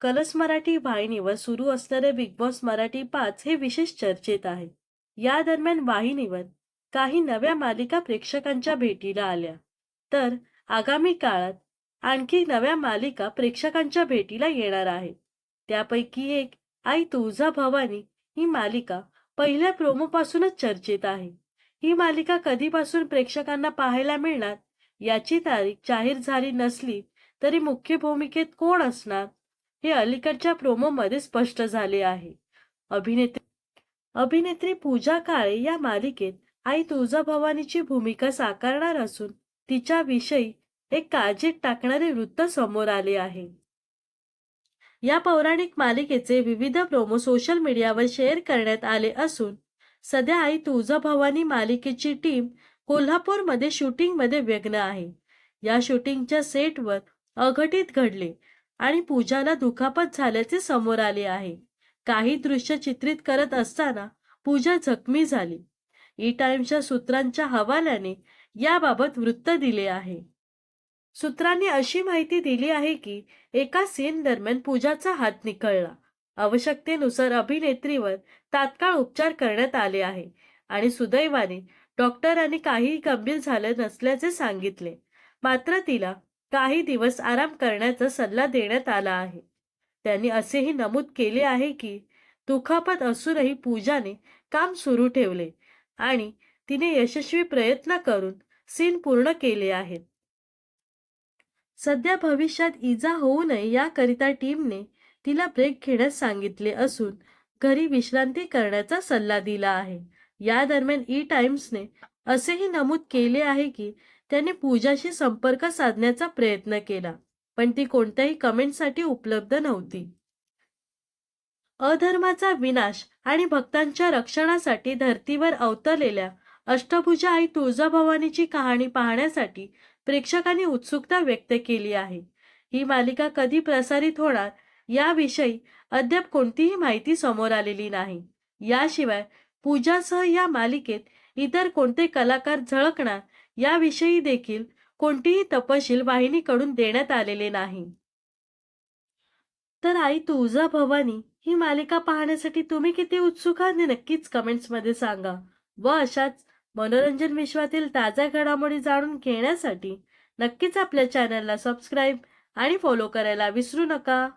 Colours Marathi वाहिनीवर सुरू असणारे बिग बॉस मराठी पाच हे विशेष चर्चेत आहे. या दरम्यान वाहिनीवर काही नव्या मालिका प्रेक्षकांच्या भेटीला आल्या. तर आगामी काळात आणखी नव्या मालिका प्रेक्षकांच्या भेटीला येणार आहेत. त्यापैकी एक आई तुळजा भवानी ही मालिका पहिल्या प्रोमोपासूनच चर्चेत आहे. ही मालिका कधीपासून प्रेक्षकांना पाहायला मिळणार याची तारीख जाहीर झाली नसली तरी मुख्य भूमिकेत कोण असणार? हे अलीकडच्या प्रोमोमध्ये स्पष्ट झाले आहे. अभिनेत्री अभिनेत्री पूजा काळे या मालिकेत आई तुळजाभवानीची भूमिका साकारणार असून तिच्याविषयी एक काळजीत टाकणारे वृत्त समोर आले आहे. या पौराणिक मालिकेचे विविध प्रोमो सोशल मीडियावर शेअर करण्यात आले असून सध्या आई तुळजाभवानी मालिकेची टीम कोल्हापूरमध्ये शूटिंगमध्ये व्यग्न आहे. या शूटिंगच्या सेटवर अघटित घडले. आणि पूजाला दुखापत झाल्याचे समोर आले आहे. काही दृश्य चित्रित करत असताना पूजा जखमी झाली. ई टाइम्सच्या सूत्रांच्या हवाल्याने याबाबत वृत्त दिले आहे. सूत्रांनी अशी माहिती दिली आहे की एका सीन दरम्यान पूजाचा हात निखळला. आवश्यकतेनुसार अभिनेत्रीवर तात्काळ उपचार करण्यात आले आहे आणि सुदैवाने डॉक्टरांनी काही गंभीर झाले नसल्याचे सांगितले. मात्र तिला काही दिवस आराम करण्याचा सल्ला देण्यात आला आहे. त्यांनी असेही नमूद केले आहे की दुखापत असूनही पूजाने काम सुरू ठेवले आणि तिने यशस्वी प्रयत्न करून सीन पूर्ण केले आहेत. सध्या भविष्यात इजा होऊ नये याकरिता टीमने तिला ब्रेक घेण्यास सांगितले असून घरी विश्रांती करण्याचा सल्ला दिला आहे. या दरम्यान ई टाइम्सने असेही नमूद केले आहे की त्याने पूजाशी संपर्क साधण्याचा प्रयत्न केला पण ती कोणत्याही कमेंटसाठी उपलब्ध नव्हती. अधर्माचा विनाश आणि भक्तांच्या रक्षणासाठी धर्तीवर अवतरलेल्या अष्टभुजा आई तुळजाभवानीची कहाणी पाहण्यासाठी प्रेक्षकांनी उत्सुकता व्यक्त केली आहे. ही मालिका कधी प्रसारित होणार याविषयी अद्याप कोणतीही माहिती समोर आलेली नाही. याशिवाय पूजासह या मालिकेत इतर कोणते कलाकार झळकणार याविषयी देखील कोणतीही तपशील वाहिनीकडून देण्यात आलेले नाही. तर आई तुळजा भवानी ही मालिका पाहण्यासाठी तुम्ही किती उत्सुक आहात नक्कीच कमेंट्समध्ये सांगा व अशाच मनोरंजन विश्वातील ताज्या घडामोडी जाणून घेण्यासाठी नक्कीच आपल्या चॅनलला सबस्क्राईब आणि फॉलो करायला विसरू नका.